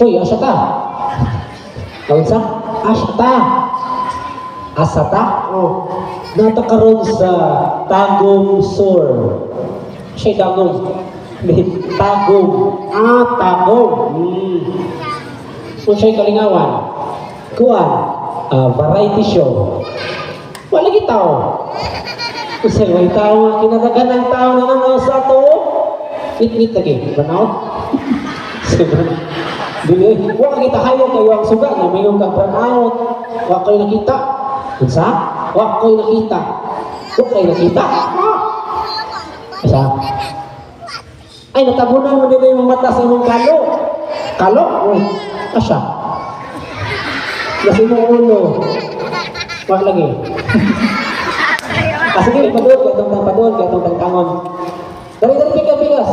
Uy, asa ka? Kaunsa? Asa ta? Asa ta? Oh. Nata karon sa Tagum Sur. Siya Tagum. Tagum. Ah, Tagum. Hmm. Kung siya'y kalingawan, kuwan, ah, variety show. Wala lagi tao. Kung sa'yo may tao kinatagan ng tao na nang sa to, It-it lagi, banaw. Sige. Dili, wa kita hayo kayo ang suga na mayong kang burnout. Wa kayo nakita. Unsa? Wa kayo nakita. Wa kayo nakita. Isa. Ay, natabunan mo din yung mata sa imong kalo. Kalo? Oh. Asa? Nasa imong ulo. Wa lagi. Ah, sige, padul, kaya itong padul, kaya itong tangon. Dari-dari pikas-pikas.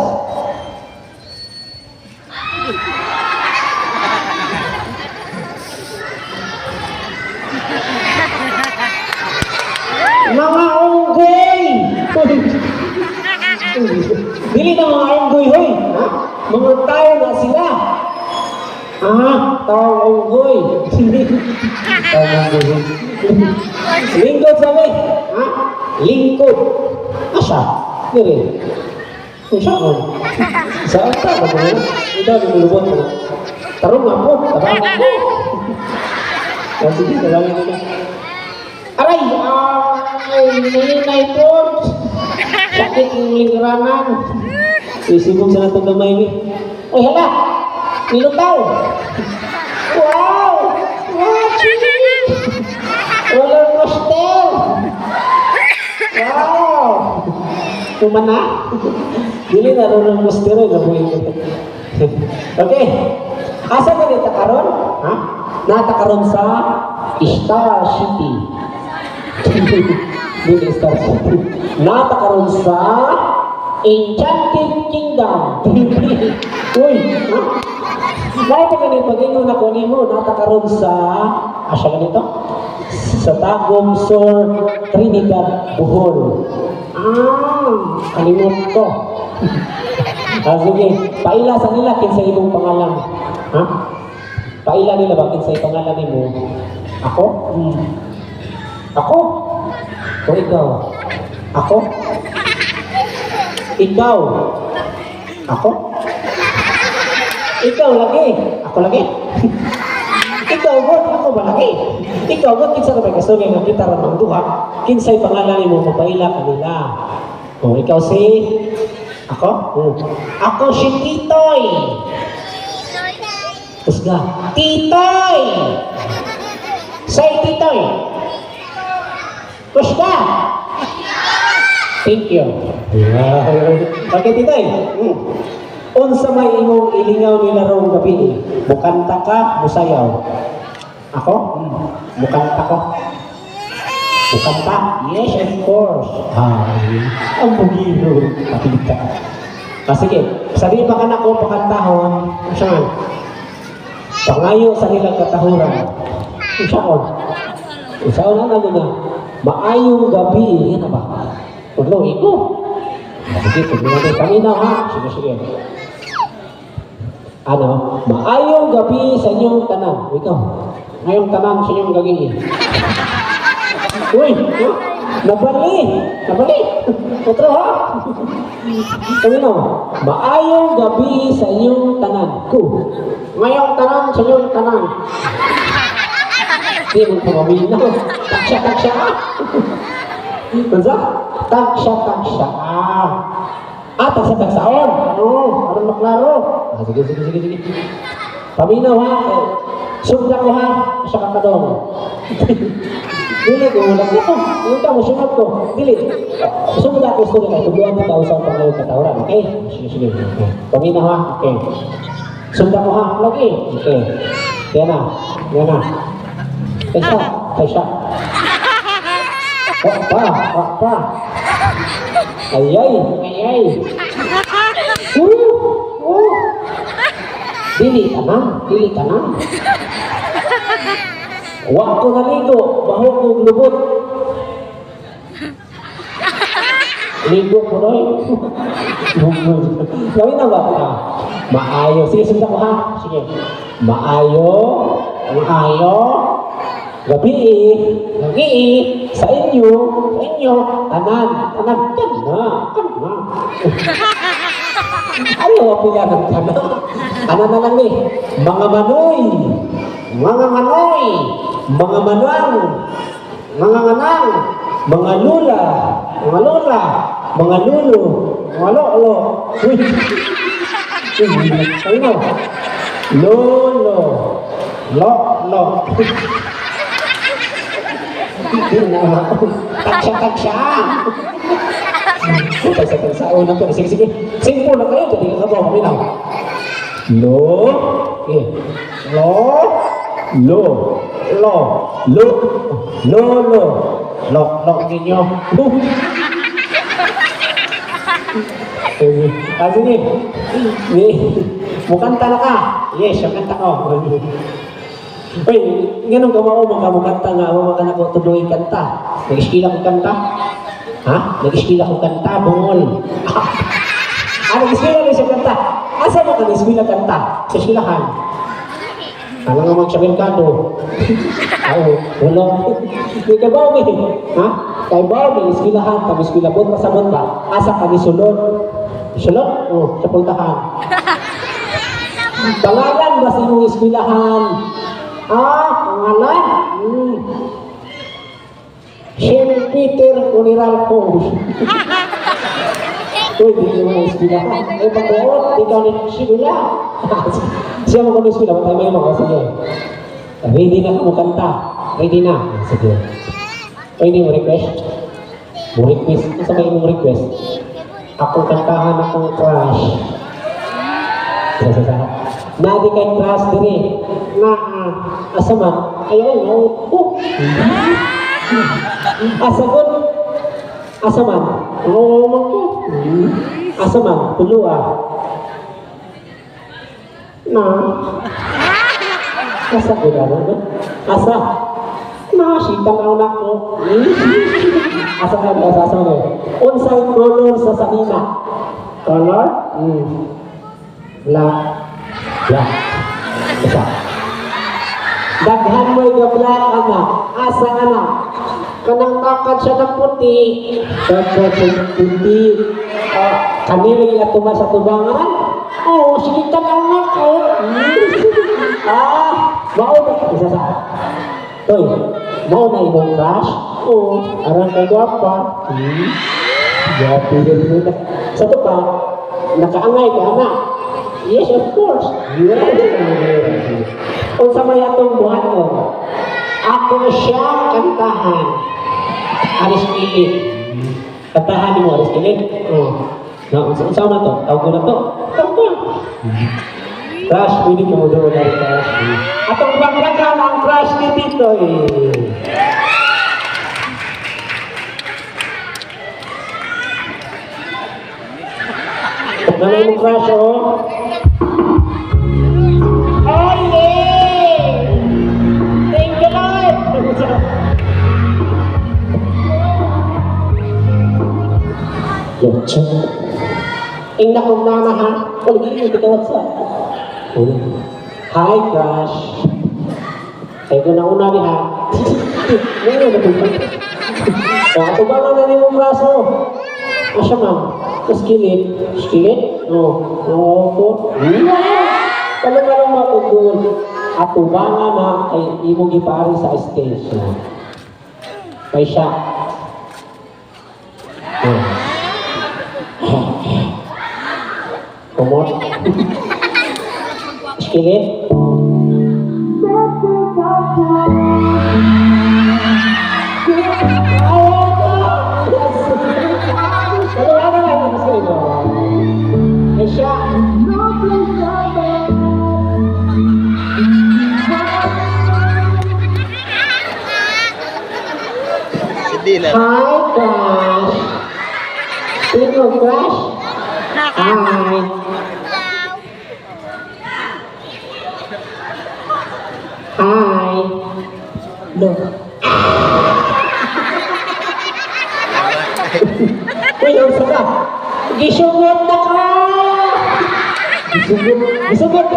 Mga unggoy! Dili na mga unggoy, hoy! Ha? Mga tao na sila! Ah, tao unggoy! tao unggoy. Lingkod sabi! Ha? Lingkod! Asa? Dili. Kung saan? Saan ka? Bago mo? Ikaw, lumulubot mo. Tarong nga po, tabang mo. O sige, tabangin mo na. Aray! Ay, nalinay po. Sakit yung lingkuranan. Isibog sa natong gamay ni. Oy, hala! Nilutaw! Wow! Chili! Walang pastel! Wow! Kumana? Dili na rin ang mustero na Okay. Asa ka dito karon? Ha? Natakaron sa Star City. Dili Star City. Natakaron sa Enchanted Kingdom. Uy, ha? Dahil pa ganito, pag-ingon ako ni mo, natakaroon sa, asya ganito? Sa Tagum Sur, Trinidad, Bohol. Ah, kalimot ko. ah, sige, paila sa nila, kinsa imong pangalan. Ha? Paila nila ba, kinsa pangalan mo? Ako? Hmm. Ako? O ikaw? Ako? Ikaw? Ako? Ikaw lagi. Ako lagi. Ikaw God, ako ba lagi? Ikaw God, kinsa ka ba kasugay nga kita ramang duha? Kinsay pangalan mo mapaila kanila? O ikaw si ako? Hmm. Ako si Titoy. Usga. Titoy! Say Titoy. Usga. Thank you. Yeah. Okay. Hmm. Unsa may imong ilingaw ni larong gabi? Bukanta ka, musayaw. Ako? Hmm. Bukanta ko. Bukanta? Yes, of course. Ay, ang bugiro. Pakilig ka. Ah, sige. Sabi pa ka na ko, pakantahon. Saan? Pangayo sa nilang katahuran. Saan? Saan na naman na? Maayong gabi. Yan na ba? Iko. Ah, Sige, pwede natin. Paminaw ha. Sige, sige. Ano? Maayong gabi sa inyong tanan. Ikaw. Ngayong tanan sa inyong gagawin. Uy! Nabali! Nabali! Otro ha? Paminaw. Maayong gabi sa inyong tanan. Ko. Ngayong tanan sa inyong tanan. Hindi mo pumaminaw. Taksya, taksya. Bansa? Taksya, taksya. Ah. Taksa, taksaon. Ano? Ano maklaro? Ah, sige, sige, sige, sige. Paminaw ha. Sugda ko ha. Sa kakadong. Dili ko, wala ko. Yung ka mo, sunod ko. Dili. Sunod ako, sunod ako. Tuguan kita usap pa kayo katawran. Okay? Sige, sige. Okay. Paminaw ha. Okay. Sugda ko ha. Lagi. Okay. Yan na. Yan na. Kaisa. Kaisa. Wak pa. Wak pa. Ayay. Ayay. Uh. Uh. Dili ka na. Dili ka na. Wa ko naligo, bahog kong lubot. Ligo ko noy. Gawin na ba? Ah, maayo. Sige, sundan ko ha. Sige. Maayo. Maayo. Gabi, gabi, sa inyo, sa inyo, tanan, tanan, tanan, tanan. Ayaw ako nga ng tanan. Ano na lang eh, mga manoy, mga manoy, mga manang, mga manang, mga lula, mga lola, mga lulo, mga lolo. Uy! Uy, ano? Lolo, lo, lo. Hindi na ako. Tagsya, tagsya. Tagsya, tagsya. Unang ko. Sige, sige. Simple lang kayo. Hindi ka ba kuminaw. Lo. Okay. Lo. Lo. Lo. Lo. Lo. Lo. Lo. Lo. Ninyo. Eh, Ah, sige. Eh, Mukanta na ka. Yes, yung kanta ko. Uy, ganun ka mo magkamukanta nga ako maka nako tuloy kanta. Nag-iskila ko kanta. Ha? Nag-iskila ko kanta, bungol. ah, nag-iskila ko kanta. Asa mo ka nag-iskila kanta? Sa iskilahan. Alam nga magsamerkado. Ay, wala. May kay Bobby. Ha? Kay Bobby, iskilahan, kami iskilabot, pasabot ba? Asa kami sulod. Sulod? Oh, sa puntahan. Pangalan ba sa inyong iskilahan? Ah, pangalan? Hmm. Shem Peter Uniralco. Uy, di ko. Eh, pagkaot, di ka ni Shibula. Siya mo kung iskila, matay mo yung Sige. Ready na mo kanta. Ready na. Sige. Pwede mo request? Mo request? Ano sa may mo request? Akong kantahan akong crush. Sa sa sa. Nadi kay crush diri. Na asama ayan ang oh asama asaman ngomong ko asama tulua na asa ko asa na sita ka na asa ka asa mo unsay color sa sakina color hmm black Daghan mo yung black anak. Asa anak? Kanang takad siya ng puti. Takad siya ng puti. Uh, kanili at tuma sa tubangan? Oh, sige ka lang ako. ah, mauna. Isa sa. Toy, mauna imong crush? Oo, arang kay gwapa. Hmm. Gwapo yun mo. Sa to pa, nakaangay ka na. Yes, of course. Kung sa may atong buhat mo, ako na siya kantahan. Aris Pilit. Kantahan mo, Aris Pilit. Oh. Na, unsa unsa na to? Tawag ko na to. Tawag ko. Crush, pwede ko mo doon na crush. Atong banglagan ang crush ni Tito eh. Nanay mo crush. Oh Cok. Ing eh, nakong nama ha. Oh, hindi ka WhatsApp. Oh. Hi, crush. Ay, ko ano ah, na una ni ha. Ngayon na po. Kaya ito ba na nang imong braso? O siya ma'am. Tapos kilit. Kilit? No. No po. Talaga ano mga kukul. Ato ba nga na kay imong ipari sa station? Kaya siya. Oh. Kumot. Spirit. Hi, Crash. Big old Crash. Hi. Hi. Lo. Uy, na ka! Gisugot, na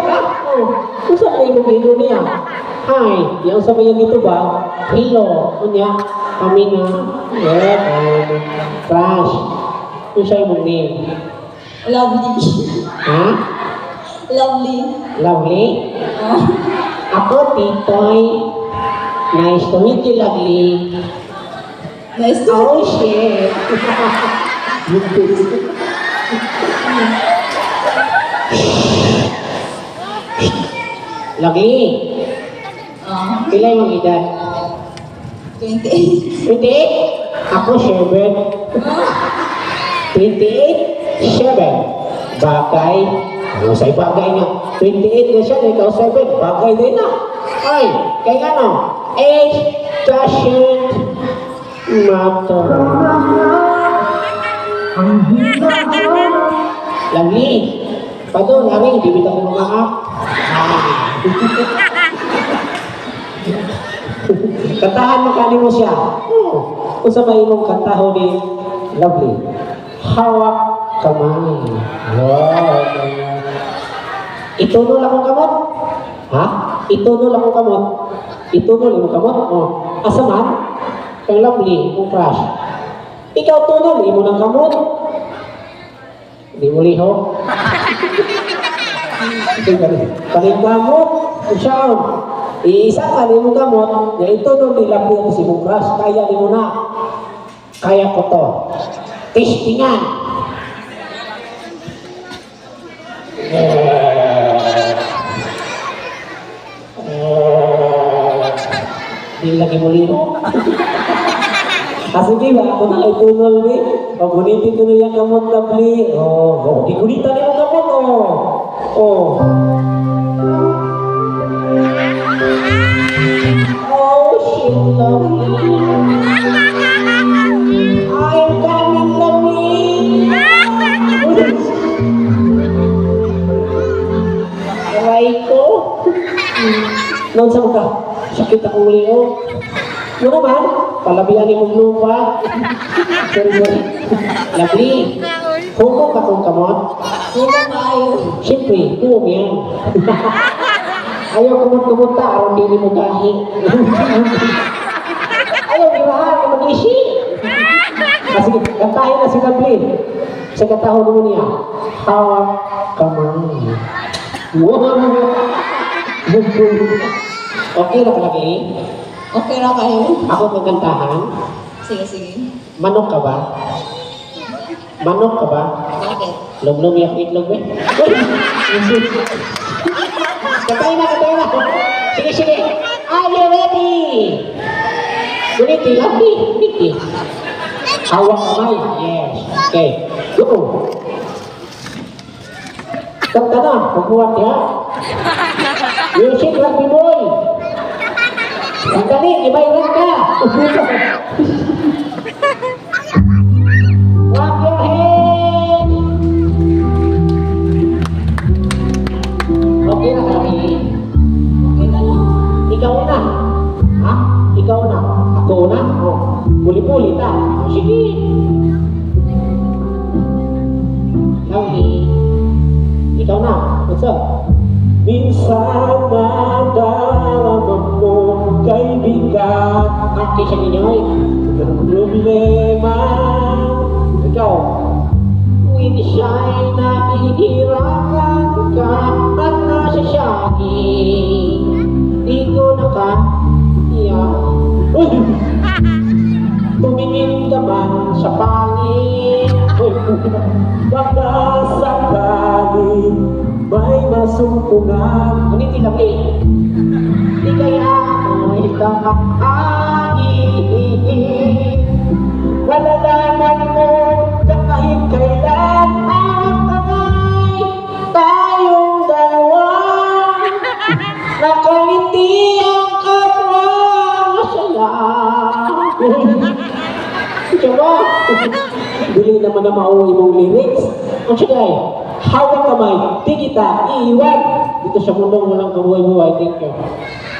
ka? Oh, saan na yung hilo niya? Hi, yung sa bayang ito ba? Hilo. Kunya, kami na. Yeah, um, crush. Kung siya yung name. Lovely. Ha? Lovely. Lovely? Oh. Ako, Titoy. Nice to meet you, lovely. Nice to Oh, shit. Lovely. Ah, Pila yung edad? 28. 28? Ako, 7. 28? 7. Bagay. Ano sa bagay niya? 28 na siya, ikaw 7. Bagay din na. Ay, kaya ano? Age doesn't matter. Lovely. Pado, lari, di kita ko mga app. Kantahan mo kani mo siya. Oh, kung sa kantaho ni Lovely. Hawak kamay. Wow. Ituno lang ang kamot. Ha? Ituno lang ang kamot. Ituno lang ang kamot. Oh. Asa man? Kang Lovely, kung crush. Ikaw tuno, di mo ng kamot. Di mo liho. Paring gamot, kung siya, iisa ka ni mo gamot, na ito nung ko si mong kaya ni mo na. Kaya ko to. Testingan. Hindi lagi mo lino. Kasi di ba, ako na itunol ni, pagunitin ko na yung kamot na bli. Oh, oh, di gunitan yung kamot, oh. Oh. Oh, shit, lovely. I'm coming, lovely. Aray ko. Noon sa mga, sakit akong liyo. Ano naman? Palabihan ni mong lupa. Sorry, sorry. Lovely. Hukom ka kung kamot. Huwag tayo. Siyempre, huwag yan. Ayaw kumot-kumot ta, aron dili mo gahi. Ayaw mag-isi. Ah, sige, kantahin na si Lovely. Sa katahon mo niya. Wow! okay na kalagi. Okay na kayo? Ako magkantahan. Sige, sige. Manok ka ba? Manok ka ba? Bakit? Log-log yung itlog mo. Katay na, katay na. Sige, sige. Are you ready? Guniti, labi. Guniti. Hawak kamay. Yes. Okay. Go. Kanta na. Pagbuhat ya. Music, rugby boy. Sandali, ibailan ka. Problema. Ikaw, With siya'y nahihirapan ka at nasa siyagi. Di ko na ka iyak. Uy! Tumingin ka man sa pangit. Uy! Baka sakaling may masumpungan. Ngunit ilabi. Di kaya ako'y kakakain. Sigay, hawak kamay, di kita iiwan. Dito sa mundong walang kabuhay-buhay Thank you